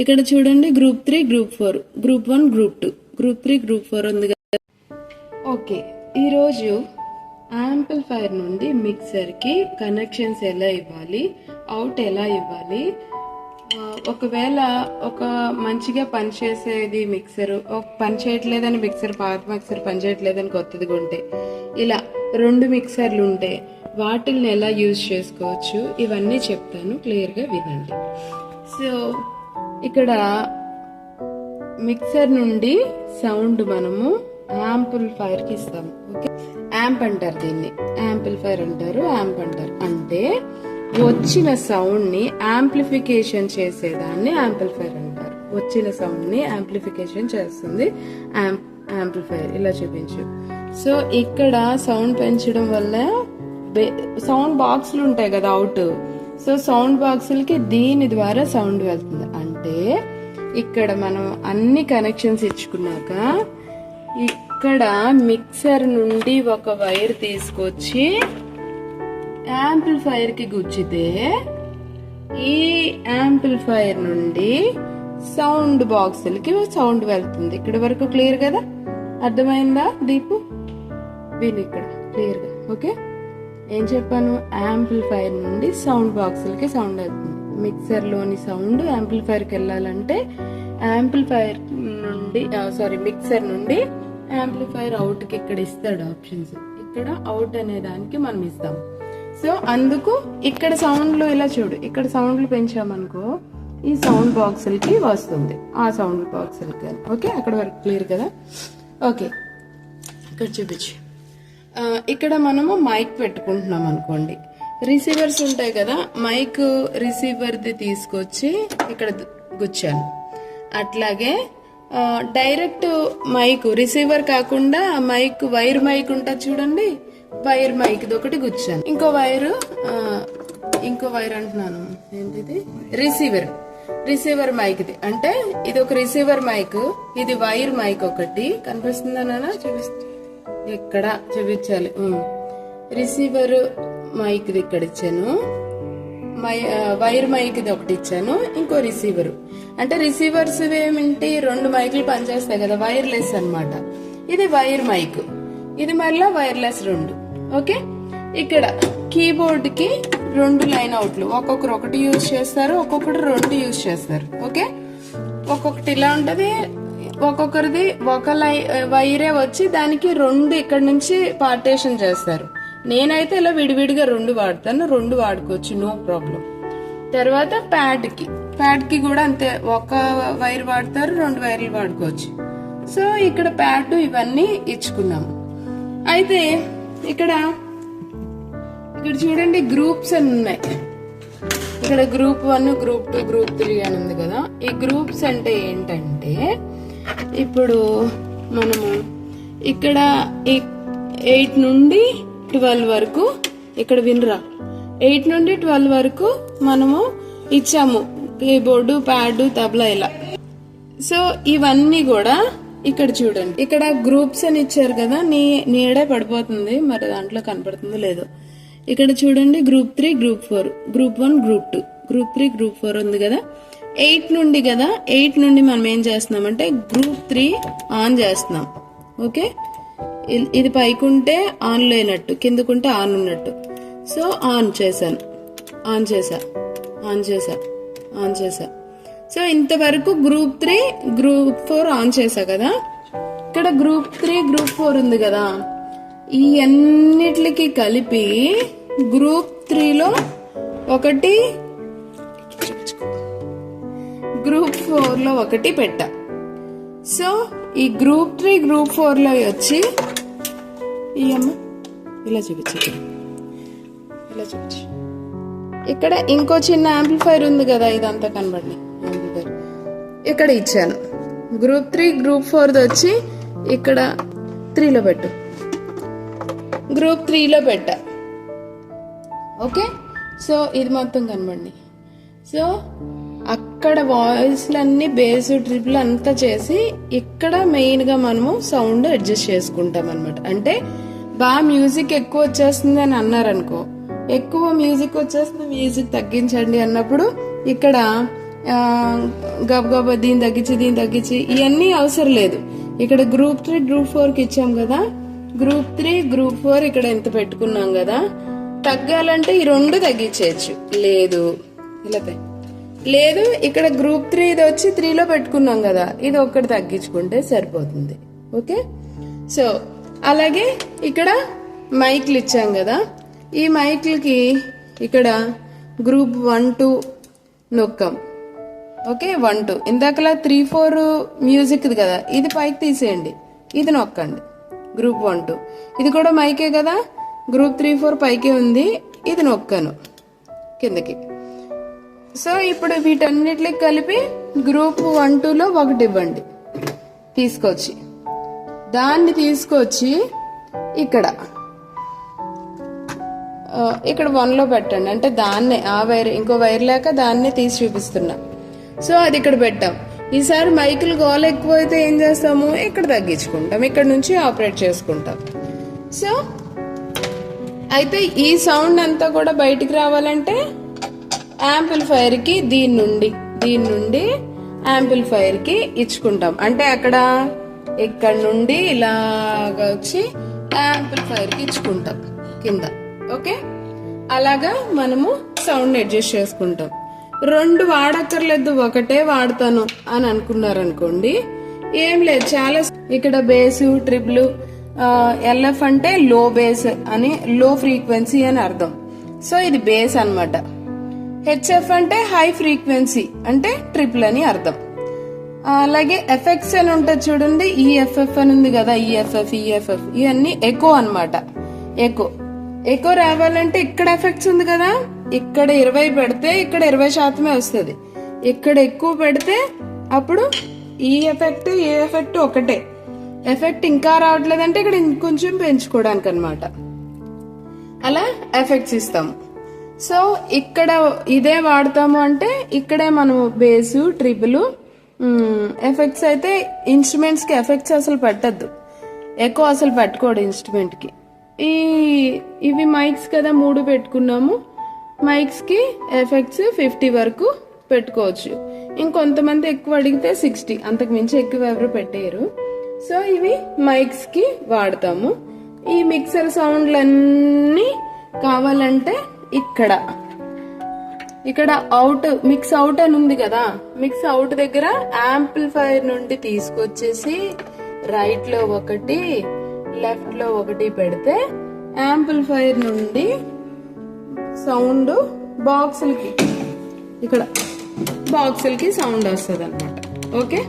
ఇక్కడ చూడండి group three group four group one group two group three group four ఉంది కదా. ఓకే ఈరోజు యాంప్లిఫైర్ నుండి మిక్సర్కి కనెక్షన్స్ ఎలా ఇవ్వాలి అవుట్ ఎలా ఇవ్వాలి? ఒకవేళ ఒక మంచిగా పనిచేసేది మిక్సర్ ఒక పని చేయట్లేదని మిక్సర్ పాత మిక్సర్ పని చేయట్లేదని కొత్తది కొంటే ఇలా రెండు మిక్సర్లు ఉంటే వాటిల్ని ఎలా యూజ్ చేసుకోవచ్చు? ఇవన్నీ చెప్తాను క్లియర్గా వినండి. సో ఇక్కడ మిక్సర్ నుండి సౌండ్ మనము యాంప్లిఫైర్కి ఇస్తాం ఓకే? యాంప్ అంటారు దీన్ని. యాంప్లిఫైర్ అంటారు యాంప్ అంటారు. అంటే వచ్చిన సౌండ్ని యాంప్లిఫికేషన్ చేసేదాన్ని యాంప్లిఫైర్ అంటారు. వచ్చిన సౌండ్ని యాంప్లిఫికేషన్ చేస్తుంది యాంప్లిఫైర్ ఇలా చూపించు. సో ఇక్కడ సౌండ్ పెంచడం వల్ల సౌండ్ బాక్సులు ఉంటాయి కదా అవుట్. సో సౌండ్ బాక్సులకి దీని ద్వారా సౌండ్ వెళ్తుంది. అంటే ఇక్కడ మనం అన్ని కనెక్షన్స్ ఇచ్చుకున్నాక ఇక్కడ మిక్సర్ నుండి ఒక వైర్ తీసుకొచ్చి యాంప్లిఫైర్కి గుచ్చితే ఈ యాంప్లిఫైర్ నుండి సౌండ్ బాక్సులకి సౌండ్ వెళ్తుంది. ఇక్కడ వరకు క్లియర్ కదా? అర్థమైందా దీపు? విని ఇక్కడ క్లియర్గా ఓకే? ఏం చెప్పాను? యాంప్లిఫైర్ నుండి సౌండ్ బాక్సులకి సౌండ్ వెళ్తుంది. మిక్సర్లోని సౌండ్ యాంప్లిఫైర్కి వెళ్ళాలంటే యాంప్లిఫైర్ నుండి సారీ మిక్సర్ నుండి యాంప్లిఫైర్ అవుట్కి ఇక్కడ ఇస్తాడు ఆప్షన్స్. ఇక్కడ అవుట్ అనే దానికి మనం ఇస్తాం. సో అందుకు ఇక్కడ సౌండ్లు ఇలా చూడు ఇక్కడ సౌండ్లు పెంచామనుకో ఈ సౌండ్ బాక్సులకి వస్తుంది. ఆ సౌండ్ బాక్సులకి ఓకే? అక్కడ వరకు క్లియర్ కదా? ఓకే. ఇక్కడ చూపించు. ఇక్కడ మనము మైక్ పెట్టుకుంటున్నాం అనుకోండి రిసీవర్స్ ఉంటాయి కదా మైక్ రిసీవర్ది తీసుకొచ్చి ఇక్కడ గుచ్చాను. అట్లాగే డైరెక్ట్ మైక్ రిసీవర్ కాకుండా మైక్ వైర్ మైక్ ఉంటుంది చూడండి వైర్ మైక్ది ఒకటి గుచ్చాను. ఇంకో వైరు ఇంకో వైర్ అంటున్నాను. ఏంటిది? రిసీవర్ రిసీవర్ మైక్ది అంటే ఇది ఒక రిసీవర్ మైక్ ఇది వైర్ మైక్ ఒకటి. కనిపిస్తుందా నాన్న? చూపిస్తా. ఇక్కడ చూపించాలి. రిసీవర్ మైక్ ఇక్కడ ఇచ్చాను. మై వైర్ మైక్ ఇది ఒకటి ఇచ్చాను. ఇంకో రిసీవర్. అంటే రిసీవర్స్ ఏమిటి రెండు మైకులు పనిచేస్తాయి కదా వైర్లెస్ అన్నమాట. ఇది వైర్ మైక్. ఇది మళ్ళా వైర్లెస్ రెండు. ఓకే? ఇక్కడ కీబోర్డ్కి రెండు లైన్ అవుట్లు. ఒక్కొక్కరు ఒకటి యూజ్ చేస్తారు ఒక్కొక్కరు రెండు యూజ్ చేస్తారు. ఓకే? ఒక్కొక్కటి ఇలా ఉంటుంది. ఒక్కొక్కరిది ఒక లై వైరే వచ్చి దానికి రెండు ఇక్కడ నుంచి పార్టేషన్ చేస్తారు. నేనైతే ఇలా విడివిడిగా రెండు వాడతాను రెండు వాడుకోవచ్చు నో ప్రాబ్లం తర్వాత ప్యాడ్కి. ప్యాడ్కి కూడా అంతే ఒక వైర్ వాడతారు రెండు వైర్లు వాడుకోవచ్చు. సో ఇక్కడ ప్యాడ్ ఇవన్నీ ఇచ్చుకున్నాము అయితే ఇక్కడ ఇక్కడ చూడండి గ్రూప్స్ అని ఉన్నాయి. ఇక్కడ group one group two group three అని ఉంది కదా. ఈ గ్రూప్స్ అంటే ఏంటంటే ఇప్పుడు మనము ఇక్కడ ఎయిట్ నుండి ట్వెల్వ్ వరకు ఇక్కడ వినరా. ఎయిట్ నుండి ట్వెల్వ్ వరకు మనము ఇచ్చాము. కీబోర్డు ప్యాడ్ తబలా ఇలా. సో ఇవన్నీ కూడా ఇక్కడ చూడండి. ఇక్కడ గ్రూప్స్ అని ఇచ్చారు కదా నీ నీడే పడిపోతుంది మరి దాంట్లో కనపడుతుందో లేదో. ఇక్కడ చూడండి group three group four. Group one group two. Group three group four ఉంది కదా. ఎయిట్ నుండి కదా ఎయిట్ నుండి మనం ఏం చేస్తున్నామంటే గ్రూప్ త్రీ ఆన్ చేస్తున్నాం. ఓకే? ఇది పైకుంటే ఆన్ లేనట్టు కిందకుంటే ఆన్ ఉన్నట్టు. సో ఆన్ చేశాను. ఆన్ చేసా ఆన్ చేసా ఆన్ చేసా సో ఇంతవరకు group three group four on చేసా కదా? ఇక్కడ గ్రూప్ త్రీ గ్రూప్ ఫోర్ ఉంది కదా? ఈ అన్నిటికి కలిపి గ్రూప్ త్రీలో ఒకటి గ్రూప్ ఫోర్లో ఒకటి పెట్టా. సో ఈ గ్రూప్ త్రీ గ్రూప్ ఫోర్లో వచ్చి ఈ అమ్మ. ఇలా చూపించు. ఇలా చూపించు. ఇక్కడ ఇంకో చిన్న యాంప్లిఫైర్ ఉంది కదా ఇదంతా కనబడి యాంప్లిఫైర్ ఇక్కడ ఇచ్చాను. గ్రూప్ త్రీ గ్రూప్ ఫోర్ వచ్చి ఇక్కడ త్రీలో పెట్టు. గ్రూప్ త్రీలో పెట్టా. ఓకే సో ఇది మొత్తం కనబడి సో అక్కడ వాయిస్లన్నీ బేస్ ట్రిపుల్ అంతా చేసి ఇక్కడ మెయిన్గా మనము సౌండ్ అడ్జస్ట్ చేసుకుంటాం అనమాట అంటే బాగా మ్యూజిక్ ఎక్కువ వచ్చేస్తుంది అని అన్నారనుకో ఎక్కువ మ్యూజిక్ వచ్చేస్తుంది మ్యూజిక్ తగ్గించండి అన్నప్పుడు ఇక్కడ గబగబ దీన్ని తగ్గించి దీన్ని తగ్గించి ఇవన్నీ అవసరం లేదు. ఇక్కడ గ్రూప్ త్రీ గ్రూప్ ఫోర్కి ఇచ్చాం కదా గ్రూప్ త్రీ గ్రూప్ ఫోర్ ఇక్కడ ఎంత పెట్టుకున్నాం కదా తగ్గాలంటే ఈ రెండు తగ్గించేయచ్చు. లేదు. ఇలా లేదు ఇక్కడ గ్రూప్ త్రీ ఇది వచ్చి త్రీలో పెట్టుకున్నాం కదా. ఇది ఒక్కటి తగ్గించుకుంటే సరిపోతుంది. ఓకే? సో అలాగే ఇక్కడ మైక్లు ఇచ్చాం కదా. ఈ మైక్లకి ఇక్కడ గ్రూప్ వన్ టూ నొక్కాం. ఓకే? వన్ టూ ఇందాకలా త్రీ ఫోర్ మ్యూజిక్ కదా. ఇది పైకి తీసేయండి. ఇది నొక్కండి. గ్రూప్ వన్ టూ ఇది కూడా మైకే కదా. గ్రూప్ త్రీ ఫోర్ పైకే ఉంది. ఇది నొక్కాను. కిందకి. సో ఇప్పుడు వీటన్నిటికి కలిపి గ్రూప్ వన్ టూలో ఒకటి ఇవ్వండి. తీసుకొచ్చి. దాన్ని తీసుకొచ్చి ఇక్కడ ఇక్కడ వన్లో పెట్టండి. అంటే దాన్నే ఆ వైర్ ఇంకో వైర్ లేక దాన్నే తీసి చూపిస్తున్నా. సో అది ఇక్కడ పెట్టాం. ఈసారి మైకులు గోల ఎక్కువైతే అయితే ఏం చేస్తాము? ఇక్కడ తగ్గించుకుంటాం. ఇక్కడ నుంచి ఆపరేట్ చేసుకుంటాం. సో అయితే ఈ సౌండ్ అంతా కూడా బయటికి రావాలంటే యాంప్లిఫైర్కి దీని నుండి దీని నుండి యాంప్లిఫైర్కి ఇచ్చుకుంటాం. అంటే అక్కడ ఇక్కడ నుండి ఇలాగా వచ్చి యాంప్లిఫైర్కి ఇచ్చుకుంటాం కింద. ఓకే? అలాగా మనము సౌండ్ అడ్జస్ట్ చేసుకుంటాం. రెండు వాడక్కర్లేదు ఒకటే వాడతాను అని అనుకున్నారనుకోండి ఏం లేదు. చాలా ఇక్కడ బేసు ట్రిపుల్ ఎల్ఎఫ్ అంటే లో బేస్ అని లో ఫ్రీక్వెన్సీ అని అర్థం. సో ఇది బేస్ అన్నమాట. హెచ్ఎఫ్ అంటే హై ఫ్రీక్వెన్సీ అంటే ట్రిపుల్ అని అర్థం. అలాగే ఎఫెక్ట్స్ అని ఉంటుంది చూడండి ఈఎఫ్ఎఫ్ అని ఉంది కదా ఈఎఫ్ఎఫ్ ఈఎఫ్ఎఫ్ ఇవన్నీ ఎకో అన్నమాట. ఎకో ఎకో రావాలంటే ఇక్కడ ఎఫెక్ట్స్ ఉంది కదా ఇక్కడ ఇరవై పెడితే ఇక్కడ ఇరవై శాతమే వస్తుంది. ఇక్కడ ఎక్కువ పెడితే అప్పుడు ఈ ఎఫెక్ట్ ఏ ఎఫెక్ట్ ఒకటే. ఎఫెక్ట్ ఇంకా రావట్లేదంటే ఇక్కడ ఇంకొంచెం పెంచుకోవడానికి అనమాట అలా ఎఫెక్ట్స్ ఇస్తాము. సో ఇక్కడ ఇదే వాడతాము అంటే ఇక్కడే మనము బేసు ట్రిపుల్ ఎఫెక్ట్స్ అయితే ఇన్స్ట్రుమెంట్స్కి ఎఫెక్ట్స్ అసలు పెట్టద్దు. ఎక్కువ అసలు పెట్టుకోడు ఇన్స్ట్రుమెంట్కి ఈ ఇవి మైక్స్ కదా మూడు పెట్టుకున్నాము. మైక్స్కి ఎఫెక్ట్స్ ఫిఫ్టీ వరకు పెట్టుకోవచ్చు. ఇంకొంతమంది ఎక్కువ అడిగితే సిక్స్టీ అంతకు మించి ఎక్కువ ఎవరు పెట్టేయరు. సో ఇవి మైక్స్కి వాడతాము. ఈ మిక్సర్ సౌండ్లన్నీ కావాలంటే ఇక్కడ. ఇక్కడ అవుట్ మిక్స్ అవుట్ అని ఉంది కదా. మిక్స్ అవుట్ దగ్గర యాంప్లిఫైర్ నుండి తీసుకొచ్చేసి రైట్లో ఒకటి లెఫ్ట్లో ఒకటి పెడితే యాంప్లిఫైర్ నుండి సౌండ్ బాక్సులకి ఇక్కడ బాక్సులకి సౌండ్ వస్తుంది అనమాట ఓకే